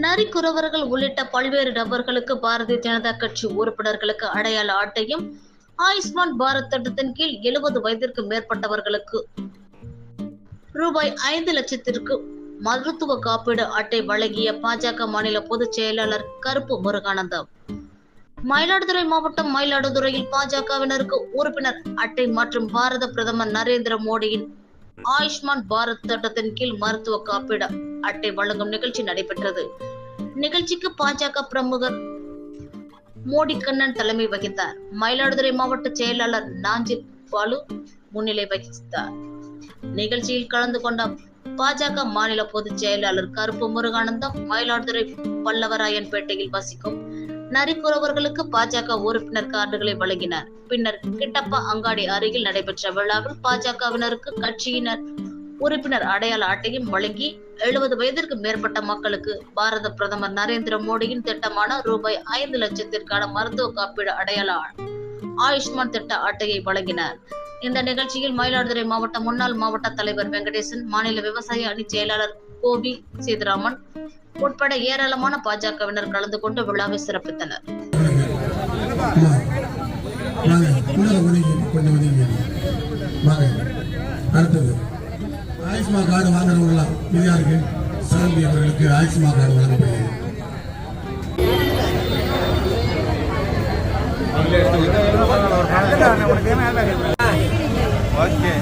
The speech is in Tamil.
நரிக்குறவர்கள் உள்ளிட்ட பல்வேறு நபர்களுக்கு பாரதிய ஜனதா கட்சி உறுப்பினர்களுக்கு அடையாள அட்டையும் ஆயுஷ்மான் பாரத் திட்டத்தின் கீழ் எழுபது வயதிற்கு மேற்பட்டவர்களுக்கு ரூபாய் ஐந்து லட்சத்திற்கு மருத்துவ காப்பீடு அட்டை வழங்கிய பாஜக மாநில பொதுச் செயலாளர் கருப்பு முருகானந்தம். மயிலாடுதுறை மாவட்டம் மயிலாடுதுறையில் பாஜகவினருக்கு உறுப்பினர் அட்டை மற்றும் பாரத பிரதமர் நரேந்திர மோடியின் ஆயுஷ்மான் பாரத் திட்டத்தின் கீழ் மருத்துவ காப்பீடு அட்டை வழங்கும் நிகழ்ச்சி நடைபெற்றது. நிகழ்ச்சிக்கு பாஜக பிரமுகர் மோடி கண்ணன் தலைமை வகித்தார். மயிலாடுதுறை மாவட்ட செயலாளர் நாஞ்சில் பாலு முன்னிலை வகித்தார். நிகழ்ச்சியில் கலந்து கொண்ட பாஜக மாநில பொதுச் செயலாளர் கருப்பு முருகானந்தம் மயிலாடுதுறை பல்லவராயன்பேட்டையில் வசிக்கும் நரிக்குறவர்களுக்கு பாஜக உறுப்பினர் கார்டுகளை வழங்கினார். பின்னர் கிட்டப்பா அங்காடி அருகில் நடைபெற்ற விழாவில் பாஜகவினருக்கு கட்சியினர் உறுப்பினர் அடையாள அட்டையும் வழங்கி எழுபது வயதிற்கு மேற்பட்ட மக்களுக்கு பாரத பிரதமர் நரேந்திர மோடியின் திட்டமான ரூபாய் ஐந்து லட்சத்திற்கான மருத்துவ காப்பீடு அடையாள ஆயுஷ்மான் திட்ட அட்டையை வழங்கினார். இந்த நிகழ்ச்சியில் மயிலாடுதுறை மாவட்ட முன்னாள் மாவட்ட தலைவர் வெங்கடேசன் மாநில விவசாய அணி செயலாளர் கோபி சீதராமன் உட்பட ஏராளமான பாஜகவினர் கலந்து கொண்டு விழாவை சிறப்பித்தனர். அடுத்தது ஆயுஷ்மா கார்டு வாங்குறவங்களாம் இது யாருக்கு? சாந்தி அவர்களுக்கு ஆயுஷ்மா கார்டு வழங்கப்படுகிறது. ஓகே